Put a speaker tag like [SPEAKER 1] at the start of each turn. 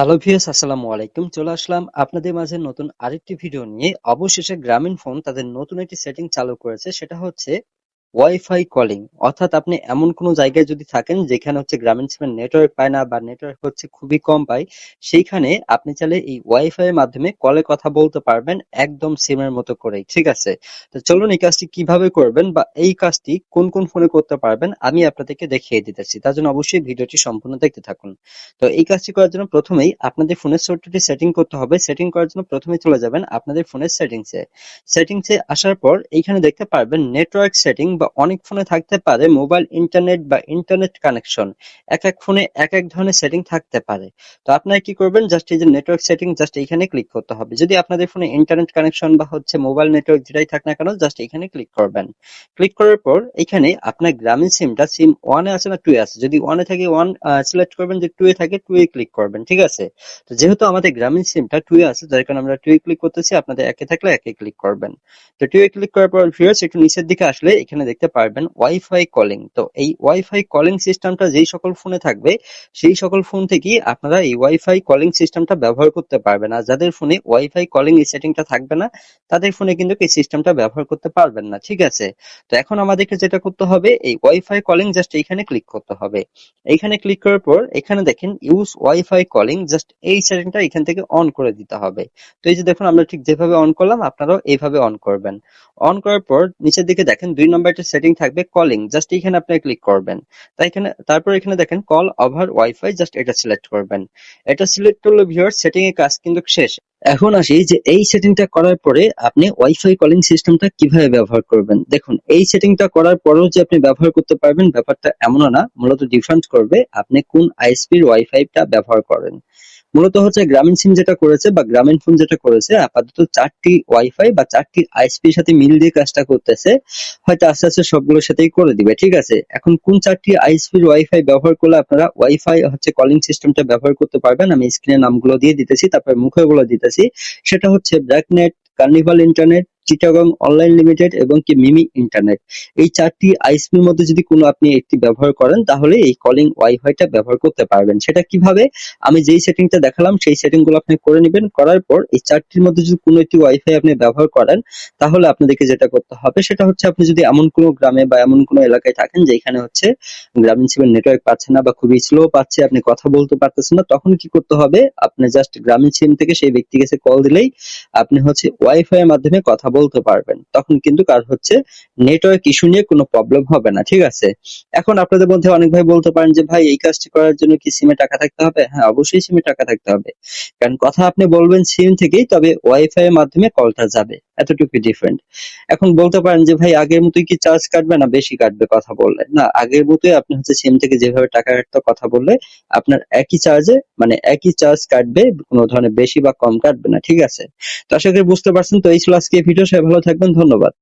[SPEAKER 1] Hello viewers আসসালামু আলাইকুম। চলে আসলাম আপনাদের মাঝে নতুন আরেকটি ভিডিও নিয়ে। অবশেষে গ্রামীণ ফোন তাদের নতুন একটি সেটিং চালু করেছে। সেটা হচ্ছে ওয়াইফাই কলিং অর্থাৎ আপনি এমন কোনো জায়গায় যদি থাকেন যেখানে হচ্ছে গ্রামীণ সিমের নেটওয়ার্ক পায় না বা নেটওয়ার্ক হচ্ছে খুবই কম পায়, সেইখানে আপনি চাইলে এই ওয়াইফাই এর মাধ্যমে কলে কথা বলতে পারবেন একদম সিমের মতো করেই, ঠিক আছে? তো চলুন এই কাজটি কীভাবে করবেন বা এই কাজটি কোন কোন ফোনে করতে পারবেন আমি আপনাদেরকে দেখিয়ে দিতেছি, তার জন্য অবশ্যই ভিডিওটি সম্পূর্ণ দেখতে থাকুন। তো এই কাজটি করার জন্য প্রথমেই আপনাদের ফোনের সফটওয়্যারটি সেটিং করতে হবে সেটিং করার জন্য প্রথমে চলে যাবেন আপনাদের ফোনের সেটিংসে সেটিংসে আসার পর এইখানে দেখতে পারবেন নেটওয়ার্ক সেটিং বা অনেক ফোনে থাকতে পারে মোবাইল, ইন্টারনেট বা ইন্টারনেট কানেকশন। এক এক ফোনে এক এক ধরনের সেটিং থাকতে পারে। তো আপনারা কি করবেন? জাস্ট এই যে নেটওয়ার্ক সেটিং জাস্ট এইখানে ক্লিক করতে হবে। যদি আপনাদের ফোনে ইন্টারনেট কানেকশন বা হচ্ছে মোবাইল নেটওয়ার্ক যেটাই থাক না কেন, জাস্ট এখানে ক্লিক করবেন। ক্লিক করার পর এখানে আপনার গ্রামীণ সিমটা সিম ওয়ানে আছে না টু আছে, যদি ওয়ানে থাকে ওয়ান সিলেক্ট করবেন যে টু এ থাকে টু এ ক্লিক করবেন, ঠিক আছে? তো যেহেতু আমাদের গ্রামীণ সিমটা টু এ আছে, যার কারণে আমরা টু এ ক্লিক করতেছি, আপনাদের একে থাকলে একে ক্লিক করবেন। তো টু এ ক্লিক করার পর ভিউয়ার্স একটু নিচের দিকে আসলে এখানে দেখতে পারবেন ওয়াইফাই কলিং তো এই ওয়াইফাই কলিং সিস্টেমটা যেই সকল ফোনে থাকবে, সেই সকল ফোন থেকেই আপনারা এই ওয়াইফাই কলিং সিস্টেমটা ব্যবহার করতে পারবেন। আর যাদের ফোনে ওয়াইফাই কলিং সেটিংটা থাকবে না, তাদের ফোনে কিন্তু এই সিস্টেমটা ব্যবহার করতে পারবেন না, ঠিক আছে? তো এখন আমাদেরকে যেটা করতে হবে, এই ওয়াইফাই কলিং জাস্ট এইখানে ক্লিক করতে হবে। এইখানে ক্লিক করার পর, এখানে দেখেন ইউজ ওয়াইফাই কলিং জাস্ট এই সেটিংটা এখান থেকে অন করে দিতে হবে। তো এই যে দেখুন, আমরা ঠিক যেভাবে অন করলাম, আপনারাও এইভাবে অন করবেন। অন করার পর, নিচের দিকে দেখেন দুই নম্বরটা সেটিং থাকবে কলিং জাস্ট এখানে আপনি ক্লিক করবেন। তাই এখানে, তারপর এখানে দেখেন কল ওভার ওয়াইফাই জাস্ট এটা সিলেক্ট করবেন। এটা সিলেক্ট করলে ভিউয়ার সেটিং এর কাজ কিন্তু শেষ। এখন আসি যে এই সেটিংটা করার পরে আপনি ওয়াইফাই কলিং সিস্টেমটা কীভাবে ব্যবহার করবেন। দেখুন, এই সেটিংটা করার পরেও যে আপনি ব্যবহার করতে পারবেন ব্যাপারটা এমন না, মূলত ডিফারেন্ট করবে আপনি কোন আইএসপির ওয়াইফাইটা ব্যবহার করেন। মূলত হচ্ছে গ্রামীণ সিম যেটা করেছে বা গ্রামীণ ফোন যেটা করেছে, আপাতত চারটি ওয়াইফাই বা চারটি আইএসপির সাথে মিল দিয়ে কাজটা করতেছে, হয়তো আস্তে আস্তে সবগুলোর সাথেই করে দিবে, ঠিক আছে? এখন কোন চারটি আইএসপির ওয়াইফাই ব্যবহার করলে আপনারা ওয়াইফাই হচ্ছে কলিং সিস্টেমটা ব্যবহার করতে পারবেন? আমি স্ক্রিনে নামগুলো দিয়ে দিতেছি, তারপর মুখে গুলো দিতেছি। সেটা হচ্ছে Blacknet Carnival Internet Chittagong Online Limited এবং কি মিমি ইন্টারনেট এই চারটি আইএসপির মধ্যে যদি কোনো আপনি একটি ব্যবহার করেন, তাহলে এই কলিং ওয়াইফাইটা ব্যবহার করতে পারবেন। সেটা কীভাবে? আমি যেই সেটিংটা দেখালাম, সেই সেটিংগুলো আপনি করে নেবেন। করার পর এই চারটির মধ্যে যদি কোনো একটি ওয়াইফাই আপনি ব্যবহার করেন, তাহলে আপনাদেরকে যেটা করতে হবে, সেটা হচ্ছে আপনি যদি এমন কোনো গ্রামে বা এমন কোনো এলাকায় থাকেন, যেখানে হচ্ছে গ্রামীণ সিমের নেটওয়ার্ক পাচ্ছে না বা খুবই স্লো পাচ্ছে, আপনি কথা বলতে পারতেছেন না, তখন কি করতে হবে? আপনি জাস্ট গ্রামীণ সিম থেকে সেই ব্যক্তি কাছে কল দিলেই আপনি হচ্ছে ওয়াইফাই এর মাধ্যমে কথা বলতে পারবেন। তখন কিন্তু কাজ হচ্ছে নেটওয়ার্ক ইস্যু নিয়ে কোনো প্রবলেম হবে না, ঠিক আছে? এখন আপনাদের মধ্যে অনেক ভাই বলতে পারেন যে, ভাই, এই কাজটি করার জন্য কি সিমে টাকা থাকতে হবে? হ্যাঁ অবশ্যই সিমে টাকা থাকতে হবে। কারণ কথা আপনি বলবেন সিম থেকেই, তবে ওয়াইফাই এর মাধ্যমে কলটা যাবে। এতটুকু ডিফারেন্ট এখন বলতে পারেন যে, ভাই, আগের মতোই কি চার্জ কাটবে না? বেশি কাটবে? কথা বললে। না, আগের মতোই আপনি হচ্ছে সিম থেকে যেভাবে টাকা কাটতো কথা বললে, আপনার একই চার্জে মানে একই চার্জ কাটবে, কোনো ধরনের বেশি বা কম কাটবে না, ঠিক আছে? তো আশা করি বুঝতে পারছেন। তো এই ছিল আজকে ভিডিও সবাই ভালো থাকবেন। ধন্যবাদ।